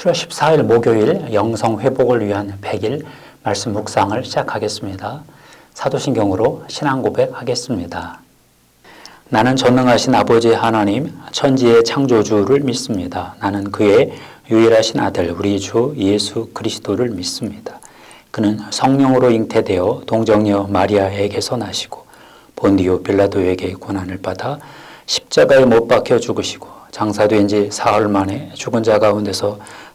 7월 14일 목요일 영성 회복을 위한 100일 말씀 묵상을 시작하겠습니다. 사도신경으로 신앙 고백하겠습니다. 나는 전능하신 아버지 하나님 천지의 창조주를 믿습니다. 나는 그의 유일하신 아들 우리 주 예수 그리스도를 믿습니다. 그는 성령으로 잉태되어 동정녀 마리아에게서 나시고 본디오 빌라도에게 고난을 받아 십자가에 못 박혀 죽으시고 장사된 지 사흘 만에 죽은 자 가운데서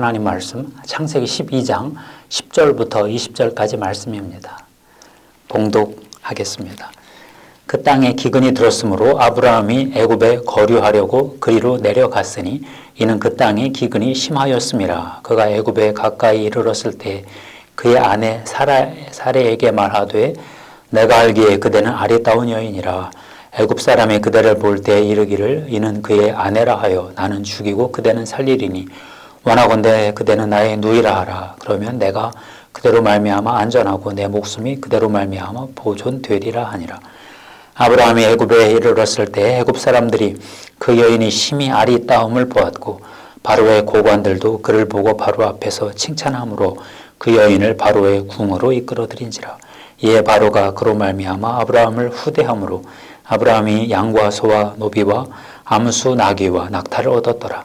하나님 말씀 창세기 12장 10절부터 20절까지 말씀입니다. 봉독하겠습니다. 그 땅에 기근이 들었으므로 아브라함이 애굽에 거류하려고 그리로 내려갔으니 이는 그 땅에 기근이 심하였음이라 그가 애굽에 가까이 이르렀을 때 그의 아내 사라, 사레에게 말하되 내가 알기에 그대는 아리따운 여인이라 애굽 사람이 그대를 볼 때 이르기를 이는 그의 아내라 하여 나는 죽이고 그대는 살리리니 원하건대 그대는 나의 누이라 하라. 그러면 내가 그대로 말미암아 안전하고 내 목숨이 그대로 말미암아 보존되리라 하니라. 아브라함이 애굽에 이르렀을 때 애굽 사람들이 그 여인이 심히 아리따움을 보았고 바로의 고관들도 그를 보고 바로 앞에서 칭찬함으로 그 여인을 바로의 궁으로 이끌어들인지라. 이에 바로가 그로 말미암아 아브라함을 후대함으로 아브라함이 양과 소와 노비와 암수 나귀와 낙타를 얻었더라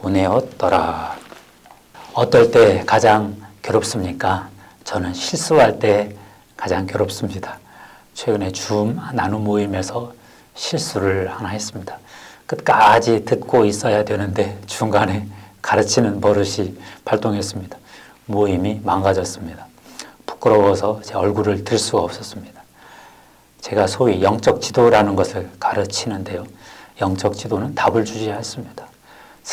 보내었더라. 어떨 때 가장 괴롭습니까? 저는 실수할 때 가장 괴롭습니다. 최근에 줌 나눔 모임에서 실수를 하나 했습니다. 끝까지 듣고 있어야 되는데 중간에 가르치는 버릇이 발동했습니다. 모임이 망가졌습니다. 부끄러워서 제 얼굴을 들 수가 없었습니다. 제가 소위 영적 지도라는 것을 가르치는데요. 영적 지도는 답을 주지 않습니다.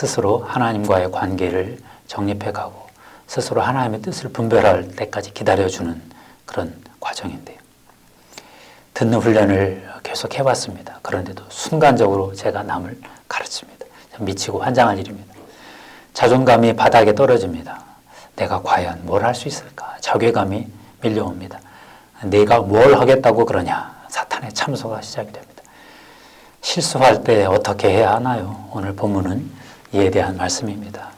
스스로 하나님과의 관계를 정립해 가고 스스로 하나님의 뜻을 분별할 때까지 기다려주는 그런 과정인데요. 듣는 훈련을 계속 해왔습니다. 그런데도 순간적으로 제가 남을 가르칩니다. 미치고 환장할 일입니다. 자존감이 바닥에 떨어집니다. 내가 과연 뭘 할 수 있을까? 자괴감이 밀려옵니다. 내가 뭘 하겠다고 그러냐? 사탄의 참소가 시작이 됩니다. 실수할 때 어떻게 해야 하나요? 오늘 본문은 이에 대한 말씀입니다.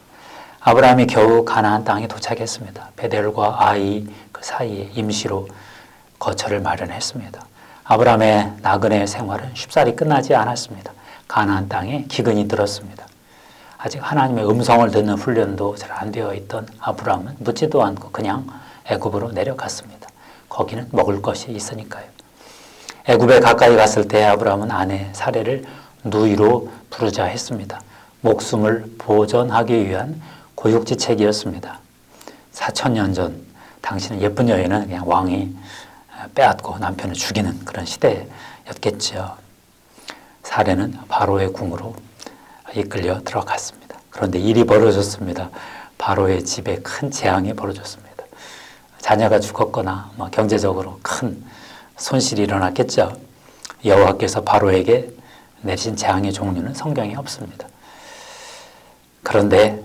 아브라함이 겨우 가나안 땅에 도착했습니다. 베델과 아이 그 사이에 임시로 거처를 마련했습니다. 아브라함의 나그네 생활은 쉽사리 끝나지 않았습니다. 가나안 땅에 기근이 들었습니다. 아직 하나님의 음성을 듣는 훈련도 잘 안 되어 있던 아브라함은 묻지도 않고 그냥 애굽으로 내려갔습니다. 거기는 먹을 것이 있으니까요. 애굽에 가까이 갔을 때 아브라함은 아내 사례를 누이로 부르자 했습니다. 목숨을 보존하기 위한 고육지책이었습니다. 4천년 전 당시는 예쁜 여인은 그냥 왕이 빼앗고 남편을 죽이는 그런 시대였겠죠. 사례는 바로의 궁으로 이끌려 들어갔습니다. 그런데 일이 벌어졌습니다. 바로의 집에 큰 재앙이 벌어졌습니다. 자녀가 죽었거나 뭐 경제적으로 큰 손실이 일어났겠죠. 여호와께서 바로에게 내신 재앙의 종류는 성경에 없습니다. 그런데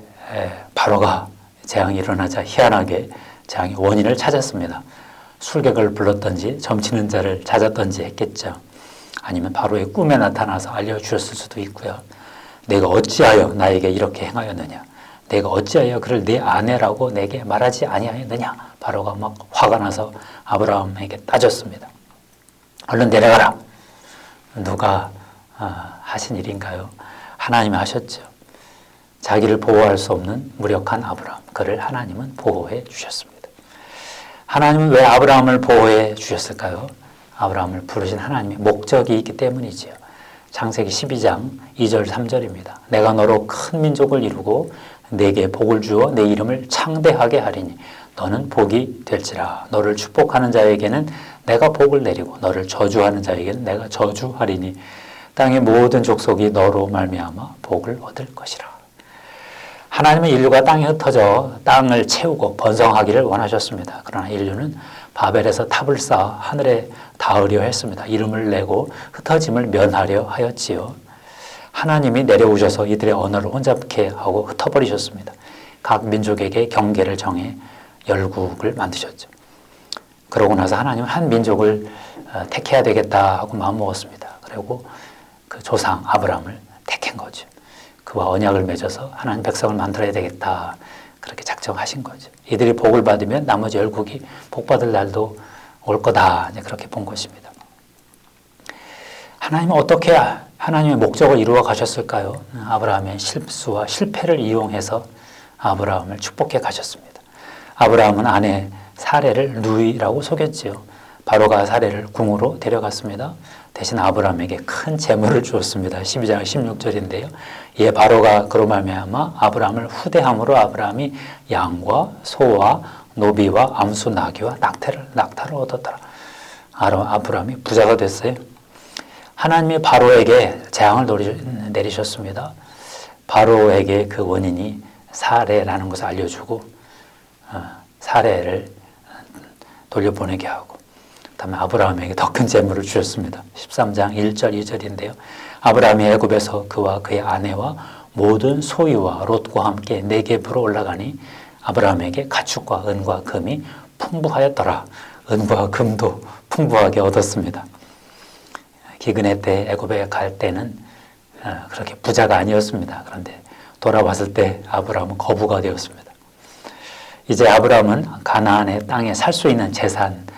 바로가 재앙이 일어나자 희한하게 재앙의 원인을 찾았습니다. 술객을 불렀던지 점치는 자를 찾았던지 했겠죠. 아니면 바로의 꿈에 나타나서 알려주셨을 수도 있고요. 내가 어찌하여 나에게 이렇게 행하였느냐? 내가 어찌하여 그를 내 아내라고 내게 말하지 아니하였느냐? 바로가 막 화가 나서 아브라함에게 따졌습니다. 얼른 내려가라. 누가 아, 하신 일인가요? 하나님이 하셨죠. 자기를 보호할 수 없는 무력한 아브라함, 그를 하나님은 보호해 주셨습니다. 하나님은 왜 아브라함을 보호해 주셨을까요? 아브라함을 부르신 하나님의 목적이 있기 때문이지요. 창세기 12장 2절 3절입니다. 내가 너로 큰 민족을 이루고 내게 복을 주어 내 이름을 창대하게 하리니 너는 복이 될지라 너를 축복하는 자에게는 내가 복을 내리고 너를 저주하는 자에게는 내가 저주하리니 땅의 모든 족속이 너로 말미암아 복을 얻을 것이라. 하나님은 인류가 땅에 흩어져 땅을 채우고 번성하기를 원하셨습니다. 그러나 인류는 바벨에서 탑을 쌓아 하늘에 닿으려 했습니다. 이름을 내고 흩어짐을 면하려 하였지요. 하나님이 내려오셔서 이들의 언어를 혼잡케 하고 흩어버리셨습니다. 각 민족에게 경계를 정해 열국을 만드셨죠. 그러고 나서 하나님은 한 민족을 어, 택해야 되겠다 하고 마음먹었습니다. 그리고 그 조상 아브라함을 택한 거죠. 그와 언약을 맺어서 하나님 백성을 만들어야 되겠다. 그렇게 작정하신 거죠. 이들이 복을 받으면 나머지 열국이 복 받을 날도 올 거다. 그렇게 본 것입니다. 하나님은 어떻게 하나님의 목적을 이루어 가셨을까요? 아브라함의 실수와 실패를 이용해서 아브라함을 축복해 가셨습니다. 아브라함은 아내 사례를 누이라고 속였지요. 바로가 사례를 궁으로 데려갔습니다. 대신 아브라함에게 큰 재물을 주었습니다. 12장 16절인데요. 예 바로가 그로 말미암아 아브라함을 후대함으로 아브라함이 양과 소와 노비와 암수 나귀와 낙타를 낙타를 얻었더라. 아브라함이 부자가 됐어요. 하나님이 바로에게 재앙을 내리셨습니다. 바로에게 그 원인이 사례라는 것을 알려주고 어, 사례를 돌려보내게 하고 다음에 아브라함에게 더 큰 재물을 주셨습니다. 13장 1절 2절인데요. 아브라함이 애굽에서 그와 그의 아내와 모든 소유와 롯과 함께 네겝으로 올라가니 아브라함에게 가축과 은과 금이 풍부하였더라. 은과 금도 풍부하게 얻었습니다. 기근의 때 애굽에 갈 때는 어, 그렇게 부자가 아니었습니다. 그런데 돌아왔을 때 아브라함은 거부가 되었습니다. 이제 아브라함은 가나안의 땅에 살 수 있는 재산, 어,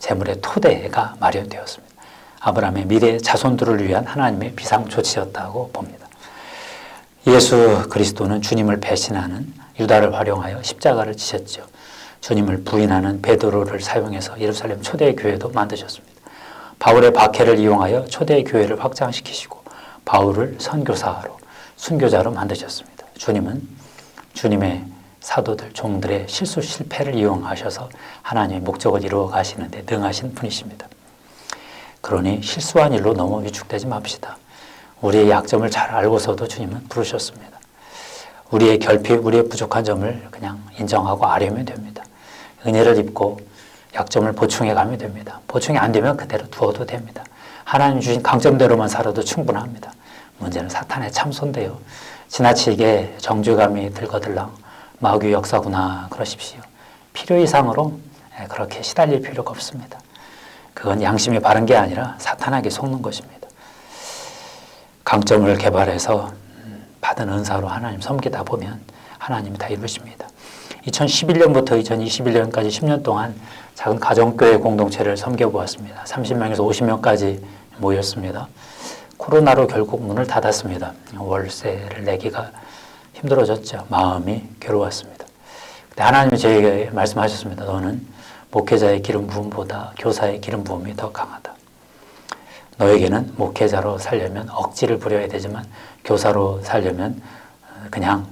재물의 토대가 마련되었습니다. 아브라함의 미래 자손들을 위한 하나님의 비상 조치였다고 봅니다. 예수 그리스도는 주님을 배신하는 유다를 활용하여 십자가를 지셨죠. 주님을 부인하는 베드로를 사용해서 예루살렘 초대 교회도 만드셨습니다. 바울의 박해를 이용하여 초대 교회를 확장시키시고 바울을 선교사로 순교자로 만드셨습니다. 주님은 주님의 사도들 종들의 실수 실패를 이용하셔서 하나님의 목적을 이루어 가시는데 능하신 분이십니다. 그러니 실수한 일로 너무 위축되지 맙시다. 우리의 약점을 잘 알고서도 주님은 부르셨습니다. 우리의 결핍, 우리의 부족한 점을 그냥 인정하고 아뢰면 됩니다. 은혜를 입고 약점을 보충해 가면 됩니다. 보충이 안 되면 그대로 두어도 됩니다. 하나님 주신 강점대로만 살아도 충분합니다. 문제는 사탄의 참소인데요. 지나치게 정죄감이 들거들랑 마귀 역사구나 그러십시오. 필요 이상으로 예, 그렇게 시달릴 필요가 없습니다. 그건 양심이 바른 게 아니라 사탄에게 속는 것입니다. 강점을 개발해서 받은 은사로 하나님 섬기다 보면 하나님이 다 이루십니다. 2011년부터 2021년까지 10년 동안 작은 가정교회 공동체를 섬겨보았습니다. 30명에서 50명까지 모였습니다. 코로나로 결국 문을 닫았습니다. 월세를 내기가 힘들어졌죠. 마음이 괴로웠습니다. 하나님이 저에게 말씀하셨습니다. 너는 목회자의 기름 부음보다 교사의 기름 부음이 더 강하다. 너에게는 목회자로 살려면 억지를 부려야 되지만 교사로 살려면 그냥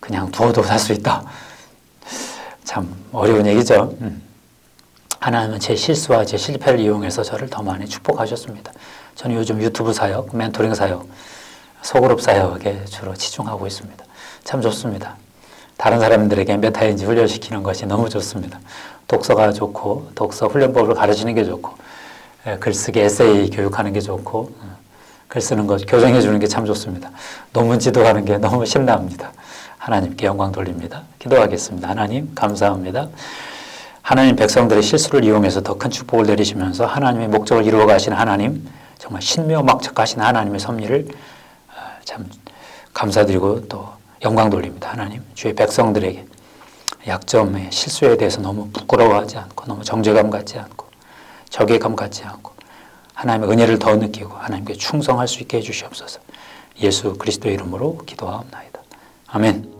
그냥 두어도 살 수 있다. 참 어려운 얘기죠. 음. 하나님은 제 실수와 제 실패를 이용해서 저를 더 많이 축복하셨습니다. 저는 요즘 유튜브 사역, 멘토링 사역, 소그룹 사역에 주로 치중하고 있습니다. 참 좋습니다. 다른 사람들에게 메타인지 훈련시키는 것이 너무 좋습니다. 독서가 좋고, 독서 훈련법을 가르치는 게 좋고, 예, 글쓰기 에세이 교육하는 게 좋고, 어, 글 쓰는 것 교정해 주는 게 참 좋습니다. 논문 지도하는 게 너무 신납니다. 하나님께 영광 돌립니다. 기도하겠습니다. 하나님, 감사합니다. 하나님 백성들의 실수를 이용해서 더 큰 축복을 내리시면서 하나님의 목적을 이루어 가시는 하나님, 정말 신묘막측하신 하나님의 섭리를 어, 참 감사드리고 또 영광 돌립니다. 하나님, 주의 백성들에게 약점의 실수에 대해서 너무 부끄러워하지 않고 너무 정죄감 갖지 않고 적외감 갖지 않고 하나님의 은혜를 더 느끼고 하나님께 충성할 수 있게 해주시옵소서. 예수 그리스도의 이름으로 기도하옵나이다. 아멘.